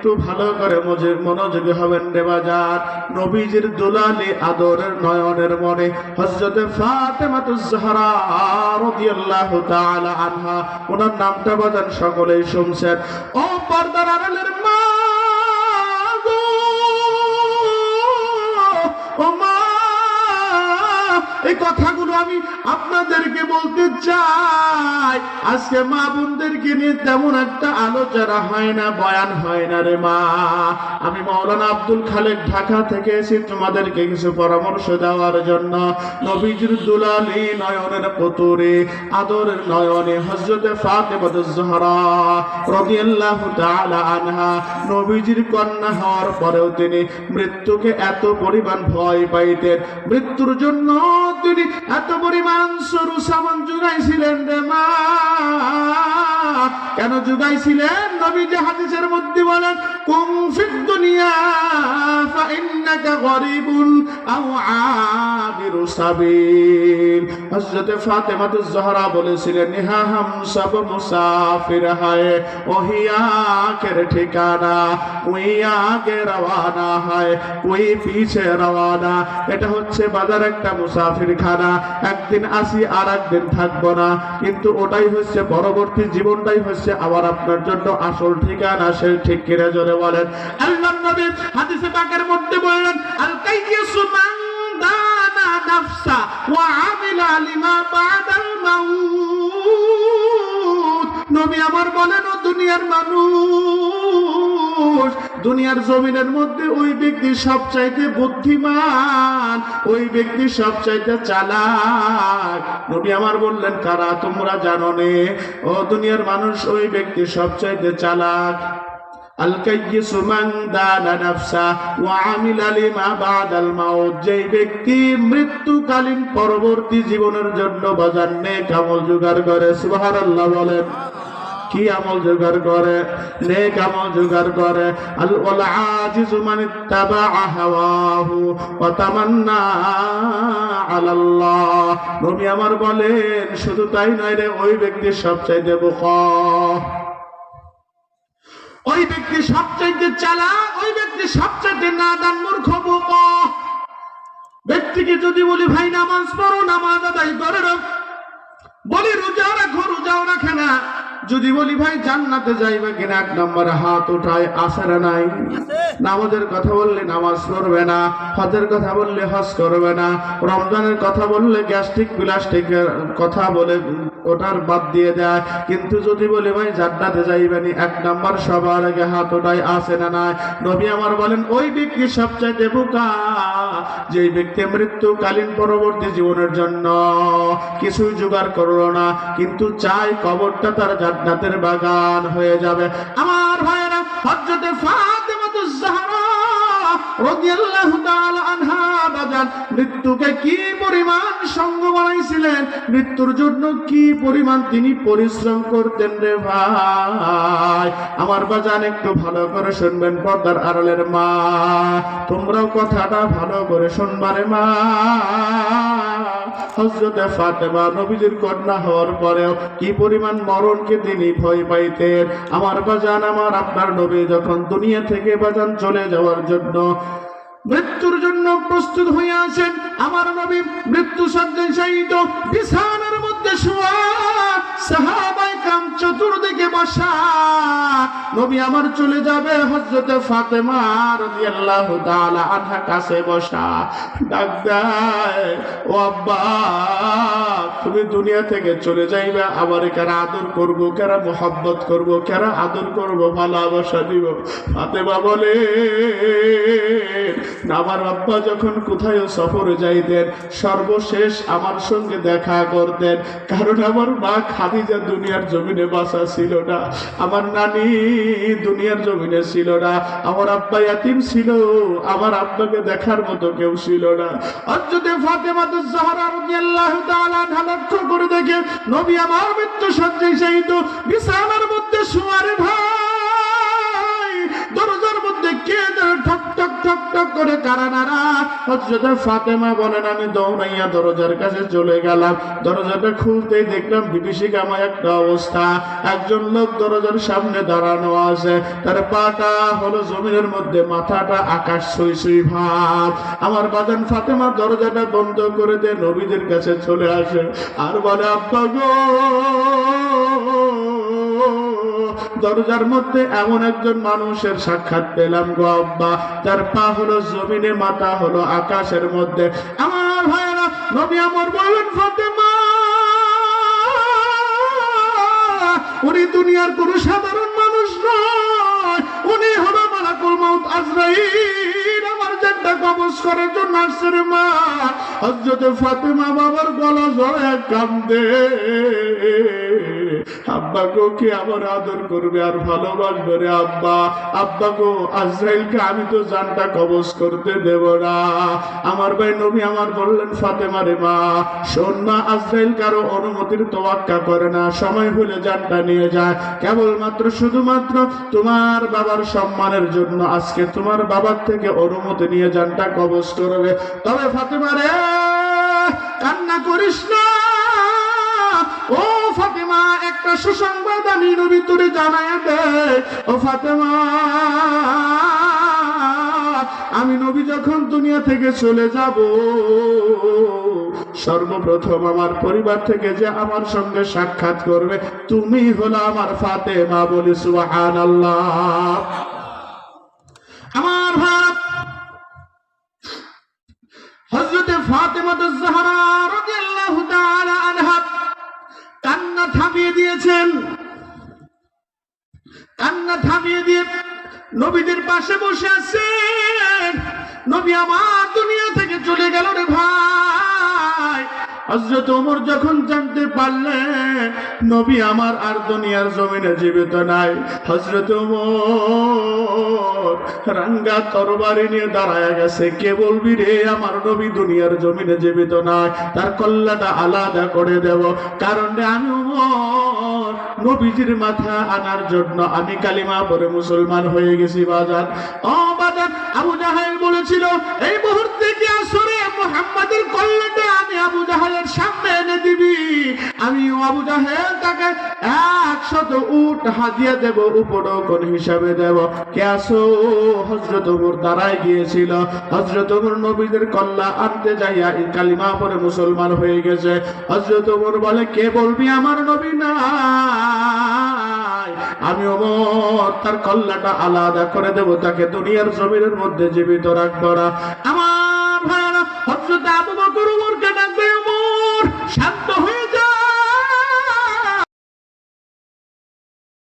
একটু ভালো করে মজে মনোযোগী হবেন রে বাজার। নবীজির দুলালি আদরের নয়নের মনে হযরতে ফাতেমাতুজ জাহরা রাদিয়াল্লাহু তাআলা আনহা, ওনার নামটা বাজান সকলেই শুনছেন। ও পর্দার আড়ালের মা গো, ও মা, এই কথাগুলো আমি আপনাদেরকে বলতে চাই, আজকে মা বোনদেরকে নিয়ে তেমন একটা আলোচনা হয় না, বয়ান হয় না রে মা। আমি মৌলানা আব্দুল খালেক ঢাকা থেকে এসে তোমাদেরকে কিছু পরামর্শ দেওয়ার জন্য নবীজির দুলালি নয়নের পুতুরে, আদরের নয়নে হজরতে ফাতেমাতুজ জহরা রাদিয়াল্লাহু তাআলা আনহা। নবীজির কন্যা হওয়ার পরেও তিনি মৃত্যুকে এত পরিমাণ ভয় পাইতেন। মৃত্যুর জন্য তিনি এত পরিমাণ সরু সামান জুগাইছিলেন রে মা। কেন জুগাইছিলেন নবী যে হাদিসের মধ্যে বলেন, কুম ফিদ দুনিয়া, ফা ইন্নাকা গরিবুন আও আবিরু সাবিল। হযরত ফাতেমাতুজ জহরা বলেছিলেন, ইহা হাম সব মুসাফির হায়, ওহি আখের ঠিকানা, ওই আগে রওয়ানা হয়, ওই পিছে রওয়ানা। এটা হচ্ছে বাজার একটা মুসাফির খানা একদিন আসি আর একদিন থাকব না। কিন্তু ওটাই হচ্ছে পরবর্তী জীবনটাই হচ্ছে আবার আপনার জন্য আসল ঠিকানা সেই ঠিক কিনে জোরে বলেন। আল্লাহ নবী হাদিসে পাকের মধ্যে বললেন আল কাইয়াসু মান দানা নাফসা ওয়া আমিলা লিমা বাদাল মাউত। নবী আমার বলেন, ও দুনিয়ার মানুষ দুনিয়ার জমিনের মধ্যে ওই ব্যক্তি সবচাইতে বুদ্ধিমান, ওই ব্যক্তি সবচাইতে চালাক। নবী আমার বললেন, কারা তোমরা জানো নে? ও দুনিয়ার মানুষ, ওই ব্যক্তি সবচাইতে চালাক। মৃত্যুকালীন পরবর্তী জীবনের জন্য বাজার নেক আমল জোগাড় করে, সুবহানাল্লাহ বলেন। কি আমল জোগাড় করে? নেক আমল জোগাড় করে? আল ওয়াল আজিজু মান ইত্তাবা হাওয়াহু ওয়া তামান্না আলাল্লাহ। নবী আমার বলেন, শুধু তাই নয় রে, ওই ব্যক্তি সবচাইতে বোকা। ওই ব্যক্তি সবচাইতে চালা ওই ব্যক্তি সবচাইতে নাদান মূর্খ, বোকা। ব্যক্তিকে যদি বলি, ভাই, নামাজ পড়ো, নামাজ আদায় করে বলি, রোজা রাখো রোজাও রাখে না। যদি বলি ভাই জান্নাতে যাইবে কিনা এক নম্বরে হাত উঠায় আসারা নাই? নামাজের কথা বললে নামাজ পড়বে না হজের কথা বললে হজ করবে না রমজানের কথা বললে গ্যাস্ট্রিক প্লাস্টিকের কথা বলে ওটার বাদ দিয়ে দেয়। কিন্তু যদি বলি ভাই জান্নাতে যাইবেনি এক নম্বর সবার আগে হাত ওঠায় আসে না নাই? নবী আমার বলেন ওই ব্যক্তি সবচাইতে বোকা। যে ব্যক্তি মৃত্যুকালীন পরবর্তী জীবনের জন্য কিছুই জোগাড় করল না, কিন্তু চাই কবরটা তার জান্নাতের বাগান হয়ে যাবে। আমার ভাইয়েরা হজরতে ফাতেমাতুজ জাহরা রাদিয়াল্লাহু তাআলা আনহা বাজান মৃত্যুকে কি পরিমাণ সঙ্গ বানাইছিলেন? মৃত্যুর জন্য কি পরিমাণ তিনি পরিশ্রম করতেন রে ভাই? আমার বাজান একটু ভালো করে শুনবেন পর্দার আড়ালের মা। তোমরাও কথাটা ভালো করে শুনবারে মা। হজরতে ফাতেমা নবীজির কন্যা হওয়ার পরেও কি পরিমাণ মরণকে তিনি ভয় পাইতেন। আমার বাজান, আমার আপনার নবী যখন দুনিয়া থেকে বাজান চলে যাওয়ার জন্য মৃত্যুর জন্য প্রস্তুত হয়ে আছেন আমার নবী মৃত্যু সজ্জায় বিছানার মধ্যে শোয়া তুমি দুনিয়া থেকে চলে যাইবে, আবার কারা আদর করব, কারা মোহাব্বত করব, কারা আদর করব, ভালোবাসা দিব। ফাতেমা বলে আমার আব্বা যখন কোথায় সফরে যাইতেন, সর্বশেষ আমার সঙ্গে দেখা করতেন, কারণ আমার মা খাদিজা দুনিয়ার জমিনে বাসা ছিল না, আমার নানি দুনিয়ার জমিনে ছিল না, আমার আব্বা ইয়াতিম ছিল, আমার আব্বাকে দেখার মতো কেউ ছিল না। হযরতে ফাতেমা জাহরা রাদিয়াল্লাহু তাআলা লক্ষ্য করে দেখে, নবী আমার মৃত্যু সজ্জায় তো বিছানার মধ্যে শুয়ারে ভাই করে কারা নারা? হজরত ফাতেমা বলেন, আমি দৌড়াইয়া দরজার কাছে চলে গেলাম। দরজাটা খুলতেই দেখলাম বিভীষিকাময় একটা অবস্থা। একজন লোক দরজার সামনে দাঁড়ানো আছে। তার পাটা হলো জমিনের মধ্যে, মাথাটা আকাশ ছুঁই ছুঁই ভাব। আমার বাদান ফাতেমা দরজাটা বন্ধ করে দিয়ে নবীদের কাছে চলে আসে। আর বলে, আব্বা গো দরজার মধ্যে এমন একজন মানুষের সাক্ষাৎ পেলাম গো আব্বা। তার পা হলো জমিনে, মাথা হলো আকাশের মধ্যে। আমার ভাইরা নবী আমার ফাতেমা! উনি দুনিয়ার কোন সাধারণ মানুষ নয়। উনি হলো মালাকুল মাউত আজরাইল। আমার জানটা কবজ করার জন্য মা। হযরত ফাতেমা বাবার গলা জড়ায় কান্দে আব্বা গো, কে আমার আদর করবে আর ভালোবাসবে রে আব্বা? আব্বা গো, আজরাইলকে আমি তো জানটা কবজ করতে দেব না। আমার ভাই নবী আমার বললেন, ফাতেমা রে মা, শোন আজরাইল কারও অনুমতির তোয়াক্কা করে না। সময় হলে জানটা নিয়ে যায়। কেবলমাত্র, শুধুমাত্র তোমার বাবার সম্মানের জন্য আজকে তোমার বাবার থেকে অনুমতি নিয়ে জানটা কবজ করবে। তবে ফাতেমা রে, কান্না করিস না। ও একটা সুসংবাদ আমি নবী তোরে জানায় দে। ও ফাতেমা, আমি নবী যখন দুনিয়া থেকে চলে যাব, সর্বপ্রথম আমার পরিবার থেকে যে আমার সঙ্গে সাক্ষাৎ করবে, তুমি হলো আমার ফাতেমা বলি সুবহান আমার ভাব হজরতে ফাতেমা জাহরা রাদিয়াল্লাহু তাআলা আনহা কান্না থামিয়ে দিয়েছেন। কান্না থামিয়ে দিয়ে নবীদের পাশে বসে আছেন। নবী আমার দুনিয়া থেকে চলে গেল রে ভাই। হজরত ওমর যখন জানতে পারলেন, নবী আমার আর দুনিয়ার জমিনে জীবিত নাই। হজরত ওমর রাঙ্গা তরবারি নিয়ে দাঁড়ায় গেছে। কে বলবি রে, আমার নবী দুনিয়ার জমিনে জীবিত নাই। তার কল্লাটা আলাদা করে দেব। কারণ আমি ওমর নবীজির মাথা আনার জন্য আমি কালিমা পরে মুসলমান হয়ে গেছি বাজার। ও বাজার, আবু জাহাল বলেছিল, এই মুহূর্তে কি আসরে মোহাম্মদের কল্লাটা আমি আবু জাহালের সামনে এনে দিবি। আমি আবু জাহেল তাকে একশত উট হাজিয়া দেব উপডকন হিসাবে দেব। কে হজরত ওমর দাঁড়ায় গিয়েছিল। হজরত ওমর নবীদের কল্লা আনতে যাইয়া এই কালিমা পরে মুসলমান হয়ে গেছে। হজরত ওমর বলে, কে বলবি আমার নবী না আমি ওমর তার কল্লাটা আলাদা করে দেব, তাকে দুনিয়ার জমিনের মধ্যে জীবিত রাখব না। আমার